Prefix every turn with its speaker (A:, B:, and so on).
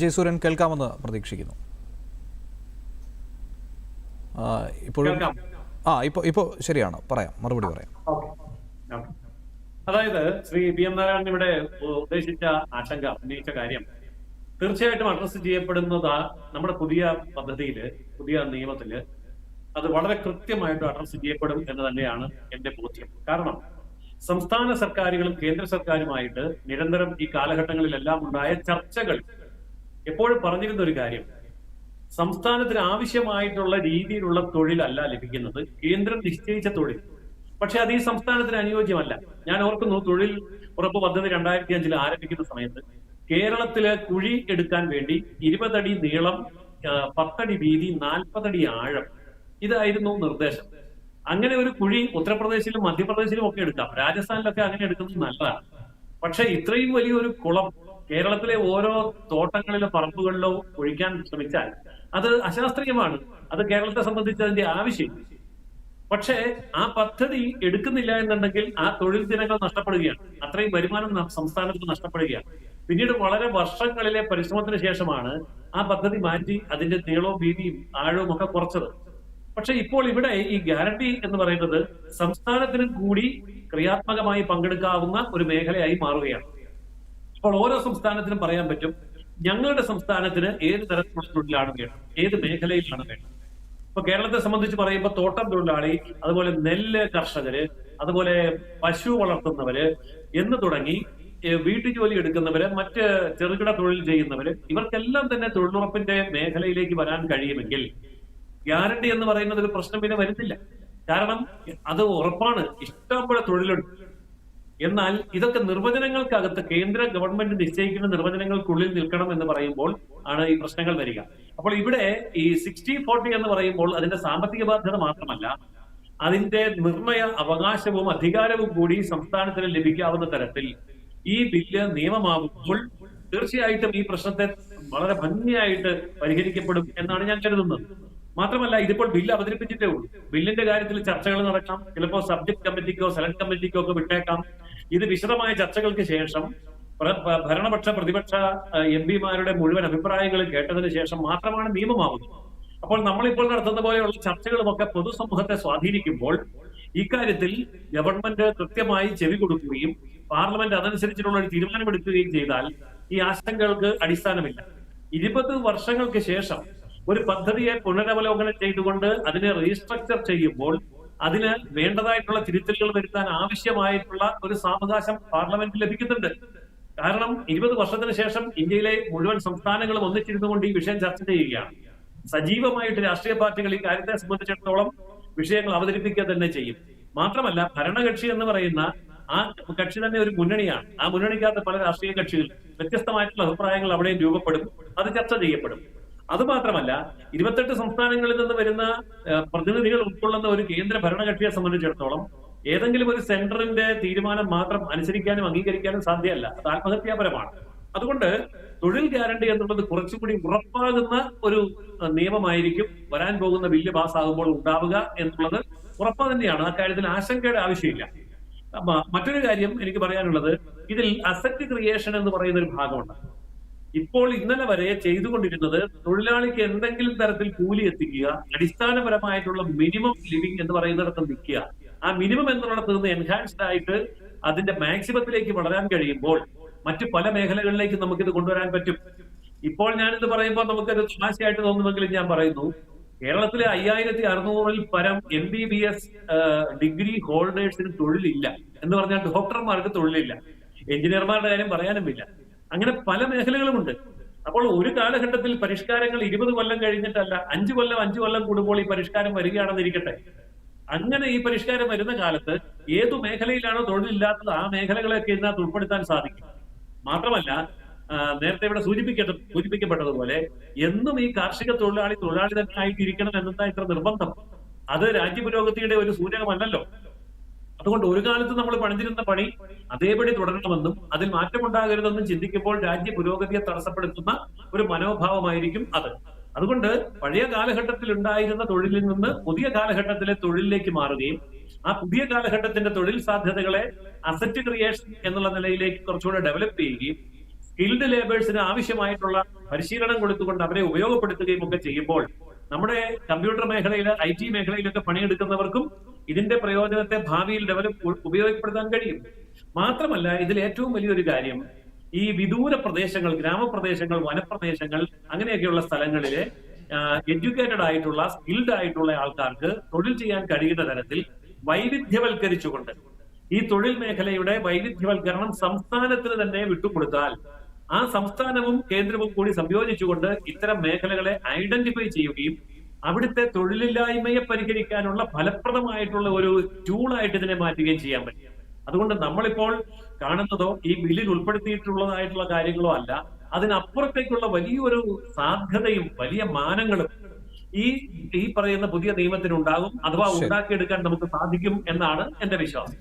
A: ജയസൂര്യൻ കേൾക്കാമെന്ന് പ്രതീക്ഷിക്കുന്നു. ആ, ഇപ്പോഴും. ആ ഇപ്പോൾ ഇപ്പോൾ ശരിയാണ്. പറയാം. മറുപടി പറയാം.
B: അതായത് ശ്രീ പി എം നാരായണൻ ഇവിടെ ഉദ്ദേശിച്ച ആശങ്ക ഉന്നയിച്ച കാര്യം. തീർച്ചയായിട്ടും അഡ്രസ് ചെയ്യപ്പെടുന്നത് നമ്മുടെ പുതിയ പദ്ധതിയിൽ പുതിയ നിയമത്തിൽ അത് വളരെ കൃത്യമായിട്ട് അഡ്രസ് ചെയ്യപ്പെടും എന്ന് തന്നെയാണ് എന്റെ ബോധ്യം. കാരണം സംസ്ഥാന സർക്കാരുകളും കേന്ദ്ര സർക്കാരുമായിട്ട് നിരന്തരം ഈ കാലഘട്ടങ്ങളിലെല്ലാം ഉണ്ടായ ചർച്ചകൾ എപ്പോഴും പറഞ്ഞിരുന്ന ഒരു കാര്യം. സംസ്ഥാനത്തിന് ആവശ്യമായിട്ടുള്ള രീതിയിലുള്ള തൊഴിലല്ല ലഭിക്കുന്നത്. കേന്ദ്രം നിശ്ചയിച്ച തൊഴിൽ. പക്ഷെ അത് ഈ സംസ്ഥാനത്തിന് അനുയോജ്യമല്ല. ഞാൻ ഓർക്കുന്നു തൊഴിൽ ഉറപ്പ് പദ്ധതി രണ്ടായിരത്തി അഞ്ചിൽ ആരംഭിക്കുന്ന സമയത്ത് കേരളത്തിൽ കുഴി എടുക്കാൻ വേണ്ടി ഇരുപതടി നീളം പത്തടി വീതി നാൽപ്പതടി ആഴം. ഇതായിരുന്നു നിർദ്ദേശം. അങ്ങനെ ഒരു കുഴി ഉത്തർപ്രദേശിലും മധ്യപ്രദേശിലും ഒക്കെ എടുക്കാം. രാജസ്ഥാനിലൊക്കെ അങ്ങനെ എടുക്കുന്നത് നല്ലതാണ്. പക്ഷെ ഇത്രയും വലിയൊരു കുളം കേരളത്തിലെ ഓരോ തോട്ടങ്ങളിലോ പറമ്പുകളിലോ ഒഴിക്കാൻ ശ്രമിച്ചാൽ അത് അശാസ്ത്രീയമാണ്. അത് കേരളത്തെ സംബന്ധിച്ച് അതിന്റെ ആവശ്യം. പക്ഷേ ആ പദ്ധതി എടുക്കുന്നില്ല എന്നുണ്ടെങ്കിൽ ആ തൊഴിൽ ദിനങ്ങൾ നഷ്ടപ്പെടുകയാണ്. അത്രയും വരുമാനം സംസ്ഥാനത്ത് സംസ്ഥാനത്തിന് നഷ്ടപ്പെടുകയാണ്. പിന്നീട് വളരെ വർഷങ്ങളിലെ പരിശ്രമത്തിന് ശേഷമാണ് ആ പദ്ധതി മാറ്റി അതിന്റെ നീളവും വീതിയും ആഴവും ഒക്കെ കുറച്ചത്. പക്ഷെ ഇപ്പോൾ ഇവിടെ ഈ ഗ്യാരണ്ടി എന്ന് പറയുന്നത് സംസ്ഥാനത്തിനും കൂടി ക്രിയാത്മകമായി പങ്കെടുക്കാവുന്ന ഒരു മേഖലയായി മാറുകയാണ്. അപ്പോൾ ഓരോ സംസ്ഥാനത്തിനും പറയാൻ പറ്റും ഞങ്ങളുടെ സംസ്ഥാനത്തിന് ഏത് തരത്തിലുള്ള തൊഴിലാണ് വേണ്ടത് ഏത് മേഖലയിലാണ് വേണ്ടത്? ഇപ്പൊ കേരളത്തെ സംബന്ധിച്ച് പറയുമ്പോൾ തോട്ടം തൊഴിലാളി അതുപോലെ നെല്ല് കർഷകര് അതുപോലെ പശു വളർത്തുന്നവര് എന്ന് തുടങ്ങി വീട്ടു ജോലി എടുക്കുന്നവര് മറ്റ് ചെറുകിട തൊഴിൽ ചെയ്യുന്നവര് ഇവർക്കെല്ലാം തന്നെ തൊഴിലുറപ്പിന്റെ മേഖലയിലേക്ക് വരാൻ കഴിയുമെങ്കിൽ ഗ്യാരണ്ടി എന്ന് പറയുന്നത് ഒരു പ്രശ്നം പിന്നെ വരുന്നില്ല. കാരണം അത് ഉറപ്പാണ്. ഇഷ്ടം പോലെ തൊഴിലുണ്ട്. എന്നാൽ ഇതൊക്കെ നിർവചനങ്ങൾക്കകത്ത് കേന്ദ്ര ഗവൺമെന്റ് നിശ്ചയിക്കുന്ന നിർവചനങ്ങൾക്കുള്ളിൽ നിൽക്കണം എന്ന് പറയുമ്പോൾ ആണ് ഈ പ്രശ്നങ്ങൾ വരിക. അപ്പോൾ ഇവിടെ ഈ സിക്സ്റ്റി ഫോർട്ടി എന്ന് പറയുമ്പോൾ അതിന്റെ സാമ്പത്തിക ബാധ്യത മാത്രമല്ല അതിന്റെ നിർണയ അവകാശവും അധികാരവും കൂടി സംസ്ഥാനത്തിന് ലഭിക്കാവുന്ന തരത്തിൽ ഈ ബില്ല് നിയമമാകുമ്പോൾ തീർച്ചയായിട്ടും ഈ പ്രശ്നത്തെ വളരെ ഭംഗിയായിട്ട് പരിഹരിക്കപ്പെടും എന്നാണ് ഞാൻ കരുതുന്നത്. മാത്രമല്ല ഇതിപ്പോൾ ബില്ല് അവതരിപ്പിച്ചിട്ടേ ഉള്ളൂ. ബില്ലിന്റെ കാര്യത്തിൽ ചർച്ചകൾ നടക്കാം. ചിലപ്പോൾ സബ്ജക്ട് കമ്മിറ്റിക്കോ സെലക്ട് കമ്മിറ്റിക്കോ ഒക്കെ വിട്ടേക്കാം. ഇത് വിശദമായ ചർച്ചകൾക്ക് ശേഷം ഭരണപക്ഷ പ്രതിപക്ഷ എം പിമാരുടെ മുഴുവൻ അഭിപ്രായങ്ങൾ കേട്ടതിന് ശേഷം മാത്രമാണ് നിയമമാവുന്നത്. അപ്പോൾ നമ്മളിപ്പോൾ നടത്തുന്ന പോലെയുള്ള ചർച്ചകളുമൊക്കെ പൊതുസമൂഹത്തെ സ്വാധീനിക്കുമ്പോൾ ഇക്കാര്യത്തിൽ ഗവൺമെന്റ് കൃത്യമായി ചെവി കൊടുക്കുകയും പാർലമെന്റ് അതനുസരിച്ചിട്ടുള്ള ഒരു തീരുമാനമെടുക്കുകയും ചെയ്താൽ ഈ ആശങ്കകൾക്ക് അടിസ്ഥാനമില്ല. ഇരുപത് വർഷങ്ങൾക്ക് ശേഷം ഒരു പദ്ധതിയെ പുനരവലോകനം ചെയ്തുകൊണ്ട് അതിനെ റീസ്ട്രക്ചർ ചെയ്യുമ്പോൾ അതിന് വേണ്ടതായിട്ടുള്ള തിരുത്തലുകൾ വരുത്താൻ ആവശ്യമായിട്ടുള്ള ഒരു സാവകാശം പാർലമെന്റ് ലഭിക്കുന്നുണ്ട്. കാരണം ഇരുപത് വർഷത്തിന് ശേഷം ഇന്ത്യയിലെ മുഴുവൻ സംസ്ഥാനങ്ങളും ഒന്നിച്ചിരുന്നുകൊണ്ട് ഈ വിഷയം ചർച്ച ചെയ്യുകയാണ്. സജീവമായിട്ട് രാഷ്ട്രീയ പാർട്ടികൾ ഈ കാര്യത്തെ സംബന്ധിച്ചിടത്തോളം വിഷയങ്ങൾ അവതരിപ്പിക്കുക തന്നെ ചെയ്യും. മാത്രമല്ല ഭരണകക്ഷി എന്ന് പറയുന്ന ആ കക്ഷി തന്നെ ഒരു മുന്നണിയാണ്. ആ മുന്നണിക്കകത്ത് പല രാഷ്ട്രീയ കക്ഷികൾ വ്യത്യസ്തമായിട്ടുള്ള അഭിപ്രായങ്ങൾ അവിടെയും രൂപപ്പെടും. അത് ചർച്ച ചെയ്യപ്പെടും. അത് മാത്രമല്ല ഇരുപത്തെട്ട് സംസ്ഥാനങ്ങളിൽ നിന്ന് വരുന്ന പ്രതിനിധികൾ ഉൾക്കൊള്ളുന്ന ഒരു കേന്ദ്ര ഭരണകക്ഷിയെ സംബന്ധിച്ചിടത്തോളം ഏതെങ്കിലും ഒരു സെന്ററിന്റെ തീരുമാനം മാത്രം അനുസരിക്കാനും അംഗീകരിക്കാനും സാധ്യമല്ല അത് ആത്മഹത്യാപരമാണ്. അതുകൊണ്ട് തൊഴിൽ ഗ്യാരണ്ടി എന്നുള്ളത് കുറച്ചുകൂടി ഉറപ്പാകുന്ന ഒരു നിയമമായിരിക്കും. വരാൻ പോകുന്ന ബില്ല് പാസ്സാകുമ്പോൾ ഉണ്ടാവുക എന്നുള്ളത് ഉറപ്പ് തന്നെയാണ്. ആ കാര്യത്തിൽ ആശങ്കയുടെ ആവശ്യമില്ല. മറ്റൊരു കാര്യം എനിക്ക് പറയാനുള്ളത്. ഇതിൽ അസറ്റ് ക്രിയേഷൻ എന്ന് പറയുന്ന ഒരു ഭാഗമുണ്ട്. ഇപ്പോൾ ഇന്നലെ വരെ ചെയ്തുകൊണ്ടിരുന്നത് തൊഴിലാളിക്ക് എന്തെങ്കിലും തരത്തിൽ കൂലി എത്തിക്കുക അടിസ്ഥാനപരമായിട്ടുള്ള മിനിമം ലിവിംഗ് എന്ന് പറയുന്നിടത്ത് നിൽക്കുക. ആ മിനിമം എന്നുള്ളിടത്ത് നിന്ന് എൻഹാൻസ്ഡ് ആയിട്ട് അതിന്റെ മാക്സിമത്തിലേക്ക് വളരാൻ കഴിയുമ്പോൾ മറ്റു പല മേഖലകളിലേക്ക് നമുക്കിത് കൊണ്ടുവരാൻ പറ്റും. ഇപ്പോൾ ഞാനിത് പറയുമ്പോൾ നമുക്കൊരു തമാശയായിട്ട് തോന്നുമെങ്കിലും ഞാൻ പറയുന്നു കേരളത്തിലെ അയ്യായിരത്തി അറുന്നൂറിൽ പരം M B B S degree ഹോൾഡേഴ്സിന് തൊഴിലില്ല. എന്ന് പറഞ്ഞാൽ ഡോക്ടർമാർക്ക് തൊഴിലില്ല. എഞ്ചിനീയർമാരുടെ കാര്യം പറയാനുമില്ല. അങ്ങനെ പല മേഖലകളുമുണ്ട്. അപ്പോൾ ഒരു കാലഘട്ടത്തിൽ പരിഷ്കാരങ്ങൾ ഇരുപത് കൊല്ലം കഴിഞ്ഞിട്ടല്ല അഞ്ചു കൊല്ലം അഞ്ചു കൊല്ലം കൂടുമ്പോൾ ഈ പരിഷ്കാരം വരികയാണെന്നിരിക്കട്ടെ. അങ്ങനെ ഈ പരിഷ്കാരം വരുന്ന കാലത്ത് ഏതു മേഖലയിലാണോ തൊഴിലില്ലാത്തത് ആ മേഖലകളെയൊക്കെ ഇതിനകത്ത് ഉൾപ്പെടുത്താൻ സാധിക്കും. മാത്രമല്ല നേരത്തെ ഇവിടെ സൂചിപ്പിക്കട്ട സൂചിപ്പിക്കപ്പെട്ടതുപോലെ എന്നും ഈ കാർഷിക തൊഴിലാളി തൊഴിലാളി തന്നെ ആയിട്ടിരിക്കണം എന്നതാണ് ഇത്ര നിർബന്ധം? അത് രാജ്യപുരോഗതിയുടെ ഒരു സൂചകമല്ലല്ലോ. അതുകൊണ്ട് ഒരു കാലത്ത് നമ്മൾ പണിതിരുന്ന പണി അതേപടി തുടരണമെന്നും അതിൽ മാറ്റമുണ്ടാകരുതെന്നും ചിന്തിക്കുമ്പോൾ രാജ്യ പുരോഗതിയെ തടസ്സപ്പെടുത്തുന്ന ഒരു മനോഭാവമായിരിക്കും അത്. അതുകൊണ്ട് പഴയ കാലഘട്ടത്തിൽ ഉണ്ടായിരുന്ന തൊഴിലിൽ നിന്ന് പുതിയ കാലഘട്ടത്തിലെ തൊഴിലിലേക്ക് മാറുകയും ആ പുതിയ കാലഘട്ടത്തിന്റെ തൊഴിൽ സാധ്യതകളെ അസറ്റ് ക്രിയേഷൻ എന്നുള്ള നിലയിലേക്ക് കുറച്ചുകൂടെ ഡെവലപ്പ് ചെയ്യുകയും സ്കിൽഡ് ലേബേഴ്സിന് ആവശ്യമായിട്ടുള്ള പരിശീലനം കൊടുത്തുകൊണ്ട് അവരെ ഉപയോഗപ്പെടുത്തുകയും ഒക്കെ ചെയ്യുമ്പോൾ നമ്മുടെ കമ്പ്യൂട്ടർ മേഖലയിൽ ഐ ടി മേഖലയിലൊക്കെ പണിയെടുക്കുന്നവർക്കും ഇതിന്റെ പ്രയോജനത്തെ ഭാവിയിൽ ഡെവലപ്പ് ഉപയോഗപ്പെടുത്താൻ കഴിയും. മാത്രമല്ല ഇതിൽ ഏറ്റവും വലിയൊരു കാര്യം ഈ വിദൂര പ്രദേശങ്ങൾ ഗ്രാമപ്രദേശങ്ങൾ വനപ്രദേശങ്ങൾ അങ്ങനെയൊക്കെയുള്ള സ്ഥലങ്ങളിലെ എഡ്യൂക്കേറ്റഡ് ആയിട്ടുള്ള സ്കിൽഡ് ആയിട്ടുള്ള ആൾക്കാർക്ക് തൊഴിൽ ചെയ്യാൻ കഴിയുന്ന തരത്തിൽ വൈവിധ്യവൽക്കരിച്ചുകൊണ്ട് ഈ തൊഴിൽ മേഖലയുടെ വൈവിധ്യവൽക്കരണം സംസ്ഥാനത്തിന് തന്നെ വിട്ടുകൊടുത്താൽ ആ സംസ്ഥാനവും കേന്ദ്രവും കൂടി സംയോജിച്ചുകൊണ്ട് ഇത്തരം മേഖലകളെ ഐഡന്റിഫൈ ചെയ്യുകയും അവിടുത്തെ തൊഴിലില്ലായ്മയെ പരിഹരിക്കാനുള്ള ഫലപ്രദമായിട്ടുള്ള ഒരു ടൂളായിട്ട് ഇതിനെ മാറ്റുകയും ചെയ്യാൻ പറ്റും. അതുകൊണ്ട് നമ്മളിപ്പോൾ കാണുന്നതോ ഈ ബില്ലിൽ ഉൾപ്പെടുത്തിയിട്ടുള്ളതായിട്ടുള്ള കാര്യങ്ങളോ അല്ല അതിനപ്പുറത്തേക്കുള്ള വലിയൊരു സാധ്യതയും വലിയ മാനങ്ങളും ഈ ഈ പറയുന്ന പുതിയ നിയമത്തിനുണ്ടാകും. അഥവാ. ഉണ്ടാക്കിയെടുക്കാൻ നമുക്ക് സാധിക്കും എന്നാണ് എന്റെ വിശ്വാസം.